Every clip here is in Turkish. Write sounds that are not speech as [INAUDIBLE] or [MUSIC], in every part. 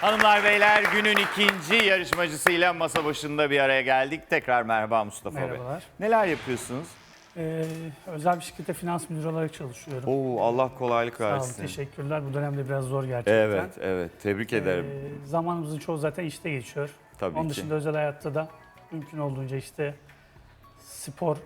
Hanımlar beyler günün ikinci yarışmacısıyla masa başında bir araya geldik. Tekrar merhaba Mustafa Merhabalar. Bey. Neler yapıyorsunuz? Ee, özel bir şirkette finans müdürü olarak çalışıyorum. Oo Allah kolaylık Sağ olun, versin. teşekkürler. Bu dönemde biraz zor gerçekten. Evet, evet. Tebrik ederim. Ee, zamanımızın çoğu zaten işte geçiyor. Tabii Onun ki. dışında özel hayatta da mümkün olduğunca işte spor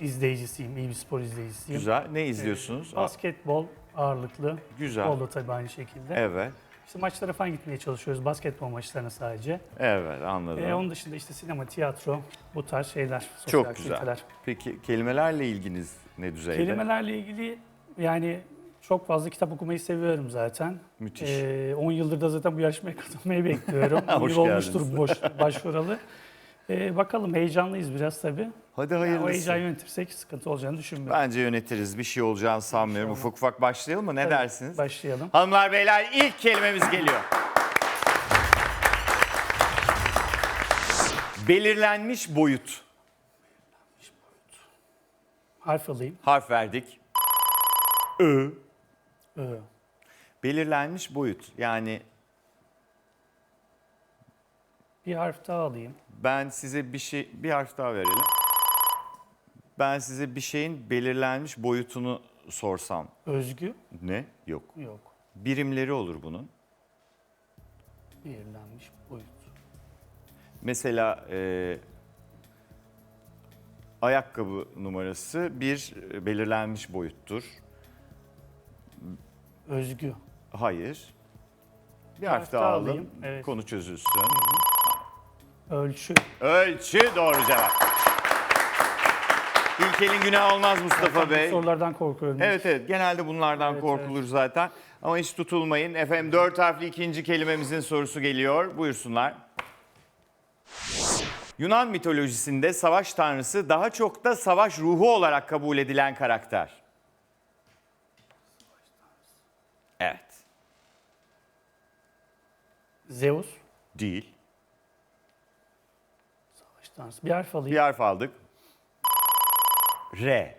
izleyicisiyim, iyi bir spor izleyicisiyim. Güzel. Ne izliyorsunuz? Aa, Basketbol ağırlıklı. Güzel. Futbol da tabii aynı şekilde. Evet. İşte maçlara falan gitmeye çalışıyoruz. Basketbol maçlarına sadece. Evet anladım. Ee, onun dışında işte sinema, tiyatro, bu tarz şeyler. sosyal Çok güzel. aktiviteler. Peki kelimelerle ilginiz ne düzeyde? Kelimelerle ilgili yani çok fazla kitap okumayı seviyorum zaten. Müthiş. Ee, 10 yıldır da zaten bu yarışmaya [LAUGHS] katılmayı bekliyorum. [LAUGHS] Hoş Yıl olmuştur geldiniz. boş, başvuralı. [LAUGHS] Ee, bakalım heyecanlıyız biraz tabii. Hadi Yani o hayırlısı. heyecanı yönetirsek sıkıntı olacağını düşünmüyorum. Bence yönetiriz. Bir şey olacağını sanmıyorum. Ufak ufak başlayalım mı? Ne Tabii, dersiniz? Başlayalım. Hanımlar beyler ilk kelimemiz geliyor. Belirlenmiş boyut. Harf alayım. Harf verdik. Ö. Ö. Belirlenmiş boyut. Yani Bir harf daha alayım. ben size bir şey bir harf daha verelim. Ben size bir şeyin belirlenmiş boyutunu sorsam Özgü. ne? Yok. Yok. Birimleri olur bunun. Belirlenmiş boyut. Mesela e, ayakkabı numarası bir belirlenmiş boyuttur. Özgü. Hayır. Bir Harf daha daha alalım. alayım, evet. Konu çözülsün. Ölçü. Ölçü doğru cevap. İlk elin günah olmaz Mustafa Zaten bu Bey. sorulardan korkuyorum. Evet evet genelde bunlardan Evet, korkulur zaten. Ama hiç tutulmayın. Efendim dört harfli ikinci kelimemizin sorusu geliyor. Buyursunlar. Yunan mitolojisinde savaş tanrısı daha çok da savaş ruhu olarak kabul edilen karakter. Evet. Zeus. Değil. Tanrısı. Bir harf alayım. Bir harf aldık. R.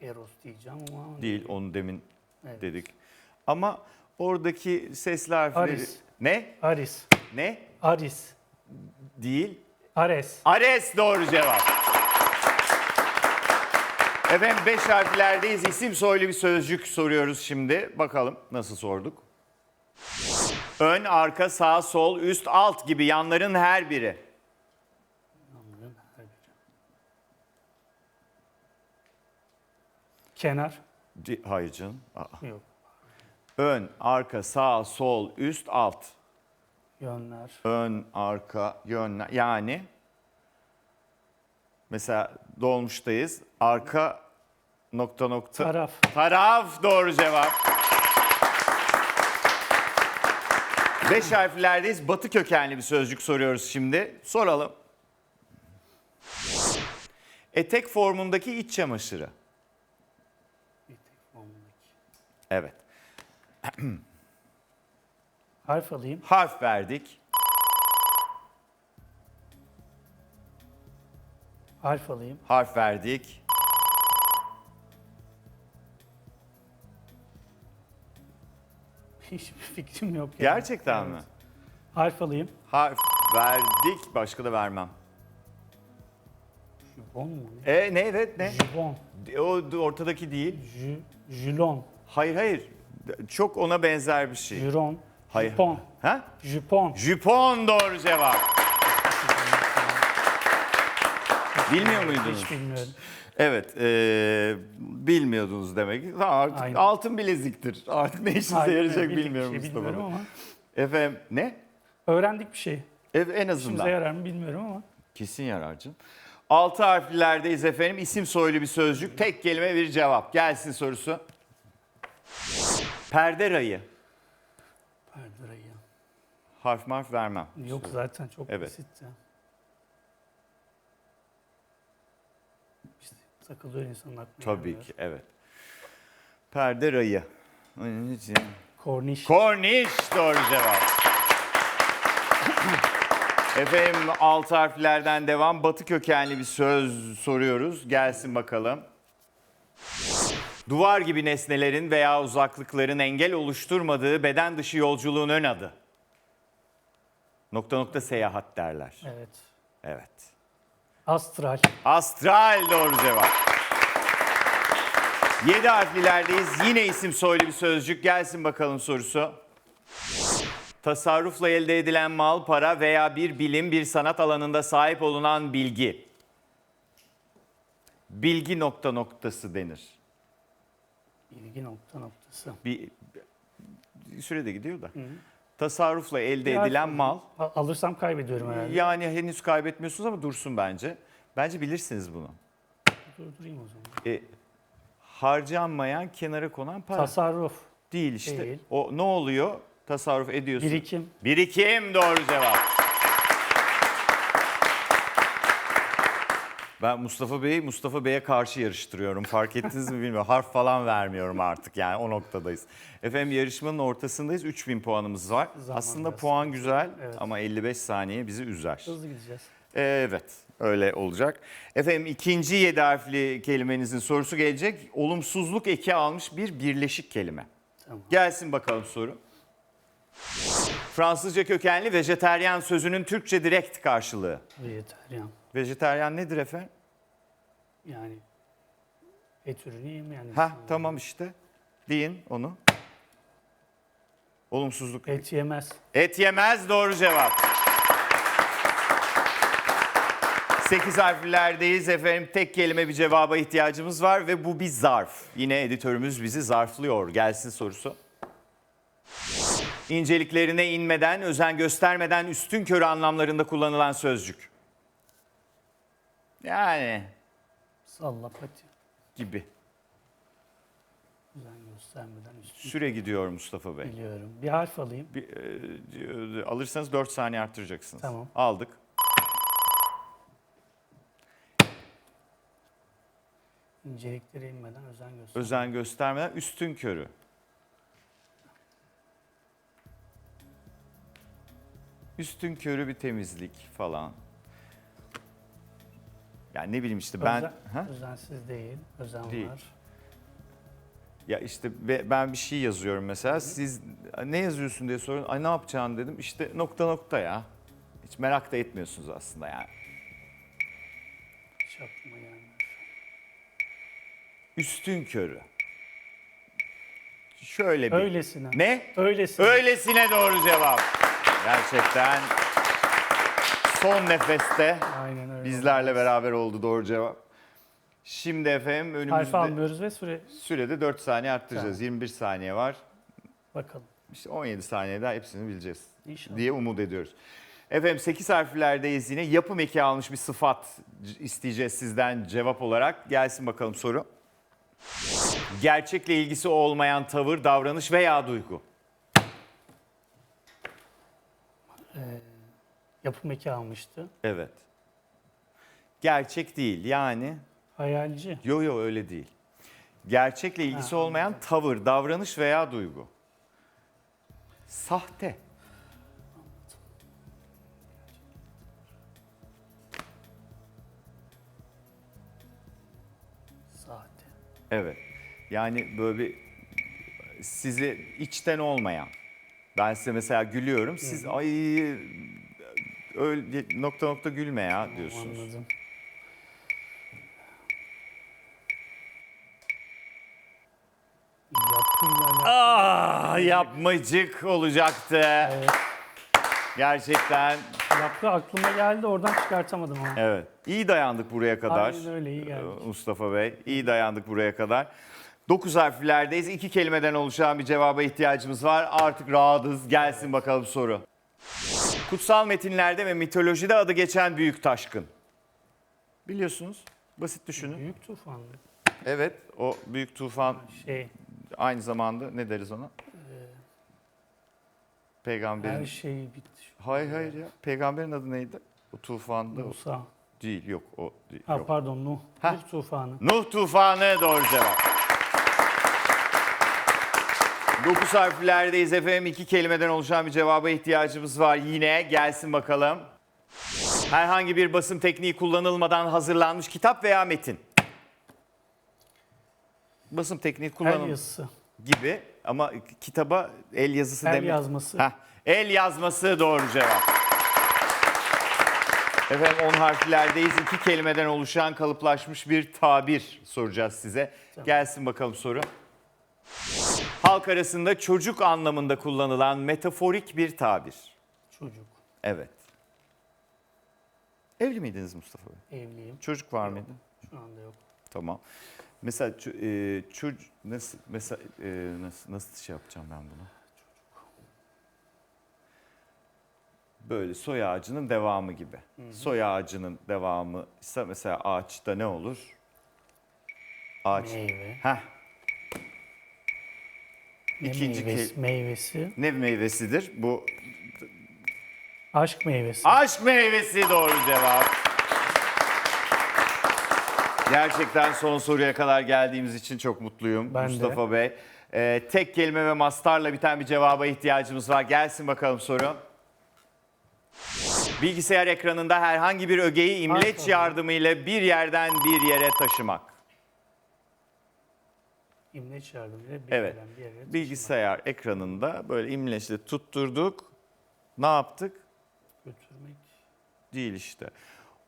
Eros diyeceğim ama. Değil onu demin Evet. dedik. Ama oradaki sesli harfleri... Aris. Ne? Aris. Ne? Aris. Değil. Ares. Ares doğru cevap. Efendim beş harflerdeyiz. İsim soylu bir sözcük soruyoruz şimdi. Bakalım nasıl sorduk? Ön, arka, sağ, sol, üst, alt gibi yanların her biri. Kenar. Di- Hayır canım. Aa. Yok. Ön, arka, sağ, sol, üst, alt. Yönler. Ön, arka, yönler. Yani mesela dolmuştayız. Arka nokta nokta. Taraf. Taraf doğru cevap. Beş harflerdeyiz. Batı kökenli bir sözcük soruyoruz şimdi. Soralım. Etek formundaki iç çamaşırı. Evet. [CLEARS THROAT] Harf alayım. Harf verdik. Harf alayım. Harf verdik. Hiçbir fikrim yok. yani. Gerçekten mi? Evet. Harf alayım. Harf verdik. Başka da vermem. Jubon mu? E ne evet ne? Jubon. O ortadaki değil. Jü, jülon. Hayır hayır. Çok ona benzer bir şey. Jüron. Hayır. Jupon. Ha? Jupon. Jupon doğru cevap. Bilmiyor muydunuz? Hiç bilmiyorum. Evet, e, bilmiyordunuz demek. Ha, Artık Aynen. altın bileziktir. Artık ne işinize Hayır, yarayacak bildik bilmiyorum şey Mustafa. bilmiyorum ama Efendim ne? öğrendik bir şey. E, en İşimize azından. yarar mı bilmiyorum ama. Kesin yarar canım. Altı harflerdeyiz efendim. İsim soylu bir sözcük. Tek kelime bir cevap. Gelsin sorusu. Perde rayı. Perderayı. Harf marf vermem. Yok zaten çok Evet. basit ya. İşte takılıyor insanın aklına. Tabii ki evet. Perde rayı. Korniş. Korniş doğru cevap. Efendim altı harflerden devam. Batı kökenli bir söz soruyoruz. Gelsin bakalım. Duvar gibi nesnelerin veya uzaklıkların engel oluşturmadığı beden dışı yolculuğun ön adı. Nokta nokta seyahat derler. Evet. Evet. Astral. Astral doğru cevap. Yedi harflilerdeyiz. Yine isim soylu bir sözcük. Gelsin bakalım sorusu. Tasarrufla elde edilen mal, para veya bir bilim, bir sanat alanında sahip olunan bilgi. Bilgi nokta noktası denir. İlgi nokta noktası. Bir, bir sürede gidiyor da. Tasarrufla elde harf edilen mal. Alırsam kaybediyorum herhalde. Yani henüz kaybetmiyorsunuz ama dursun bence. Bence bilirsiniz bunu. Durdurayım o zaman. E, harcanmayan, kenara konan para. Tasarruf. Değil işte. Değil. O ne oluyor? Tasarruf ediyorsun. Birikim. Birikim doğru cevap. Ben Mustafa Bey'i Mustafa Bey'e karşı yarıştırıyorum. Fark ettiniz mi bilmiyorum. Harf falan vermiyorum artık yani o noktadayız. Efendim yarışmanın ortasındayız. 3000 puanımız var. Zaman Aslında biraz puan güzel Evet. ama 55 saniye bizi üzer. Hızlı gideceğiz. Evet, öyle olacak. Efendim ikinci yedi harfli kelimenizin sorusu gelecek. Olumsuzluk eki almış bir birleşik kelime. Tamam. Gelsin bakalım soru. Fransızca kökenli vejeteryan sözünün Türkçe direkt karşılığı. Vejetaryen. Vejeteryan nedir efendim? Yani et ürünü yemeyen Ha insan. tamam işte. Deyin onu. Olumsuzluk. Et yemez. Et yemez doğru cevap. 8 harflerdeyiz efendim. Tek kelime bir cevaba ihtiyacımız var ve bu bir zarf. Yine editörümüz bizi zarflıyor. Gelsin sorusu. İnceliklerine inmeden, özen göstermeden üstün körü anlamlarında kullanılan sözcük. Yani Salla pati. gibi. Özen göstermeden üstün. Süre gidiyor Mustafa Bey. Biliyorum. Bir harf alayım. Bir, e, alırsanız 4 saniye arttıracaksınız. Tamam. Aldık. İnceliklere inmeden özen göster. özen göstermeden üstün körü. Üstün körü bir temizlik falan. Yani ne bileyim işte ben Özen- ha? Özensiz değil. Özen Değil. var. ya işte be- ben bir şey yazıyorum mesela siz ne yazıyorsun diye sorun. Ay ne yapacaksın dedim. İşte nokta nokta ya. Hiç merak da etmiyorsunuz aslında yani. Hiç aklıma gelmedi. Üstün körü. Şöyle bir. Öylesine. Ne? Öylesine. Öylesine doğru cevap. Gerçekten son nefeste Aynen öyle. bizlerle beraber oldu doğru cevap. Şimdi efendim Harf önümüzde almıyoruz ve süre sürede 4 saniye arttıracağız. Tamam. 21 saniye var. bakalım. İşte 17 saniyede hepsini bileceğiz İnşallah. diye umut ediyoruz. Efendim 8 harflerdeyiz yine. Yapım eki almış bir sıfat c- isteyeceğiz sizden cevap olarak. Gelsin bakalım soru. Gerçekle ilgisi olmayan tavır, davranış veya duygu. Yapım eki almıştı. Evet. Gerçek değil yani. Hayalci. Yo yo öyle değil. Gerçekle ilgisi Ha, olmayan tavır, davranış veya duygu. Sahte. Sahte. Evet. Yani böyle bir sizi içten olmayan. Ben size mesela gülüyorum. Siz ay öyle nokta nokta gülme ya diyorsunuz. Anladım. Alakalı. Ah yapmacık olacaktı. Evet. Gerçekten Yapı aklıma geldi oradan çıkartamadım ama. evet. İyi dayandık buraya kadar. Aynen öyle iyi geldik. Mustafa Bey. İyi dayandık buraya kadar. 9 harflerdeyiz. İki kelimeden oluşan bir cevaba ihtiyacımız var. Artık rahatız. Gelsin bakalım soru. Kutsal metinlerde ve mitolojide adı geçen büyük taşkın. Biliyorsunuz. Basit düşünün. Büyük tufanlı. Evet, o büyük tufan Şey, aynı zamanda ne deriz ona? her Peygamberin. şey bitti. Hayır hayır ya. Peygamberin adı neydi? O tufanda o- Musa. değil, yok o değil. Ha yok. pardon Nuh. Heh. Nuh tufanı. Nuh tufanı doğru cevap. 9 harflerdeyiz efendim. İki kelimeden oluşan bir cevaba ihtiyacımız var. Yine gelsin bakalım. Herhangi bir basım tekniği kullanılmadan hazırlanmış kitap veya metin. basım tekniği El yazısı. gibi ama kitaba el yazısı El yazması. Heh, el yazması doğru cevap. Efendim 10 harflerdeyiz. İki kelimeden oluşan kalıplaşmış bir tabir soracağız size. Gelsin bakalım soru. Halk arasında çocuk anlamında kullanılan metaforik bir tabir. Çocuk. Evet. Evli miydiniz Mustafa Bey? Evliyim. Çocuk var mıydı? Şu anda yok. Tamam. Mesela e, çocuk nasıl mesela e, nasıl nasıl şey yapacağım ben bunu? Böyle soy ağacının devamı gibi. Soy ağacının devamı ise mesela ağaçta ne olur? Ağaç. Meyve. Heh, İkinci meyvesi? meyvesi. ne meyvesidir? Bu Aşk meyvesi. Aşk meyvesi doğru cevap. Gerçekten son soruya kadar geldiğimiz için çok mutluyum Ben de. Mustafa Bey. Ee, tek kelime ve mastarla biten bir cevaba ihtiyacımız var. Gelsin bakalım soru. Bilgisayar ekranında herhangi bir ögeyi imleç yardımıyla bir yerden bir yere taşımak. İmleç yardımıyla bir Evet. bir yere taşımak. Bilgisayar ekranında böyle imleçle tutturduk. Ne yaptık? götürmek. Değil işte.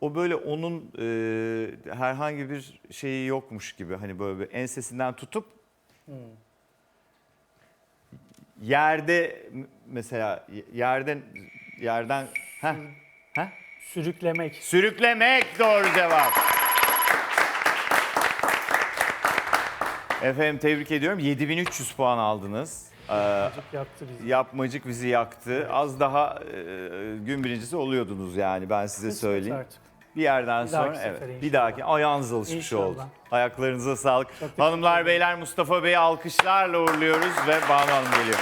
O böyle onun e, herhangi bir şeyi yokmuş gibi hani böyle bir ensesinden tutup yerde m- mesela y- yerden yerden heh, heh, Sürüklemek. sürüklemek doğru cevap. Efendim tebrik ediyorum. 7300 puan aldınız. Ee, Azıcık yaktı bizi. yapmacık bizi yaktı. Az daha e, gün birincisi oluyordunuz yani ben size Kısmet söyleyeyim. artık. Bir yerden Bir dahaki sonra evet. sefere Bir inşallah. dahaki ayağınız alışmış İnşallah. oldu. Ayaklarınıza sağlık. teşekkür Hanımlar beyler Mustafa Bey'i alkışlarla uğurluyoruz ve Banu Hanım geliyor.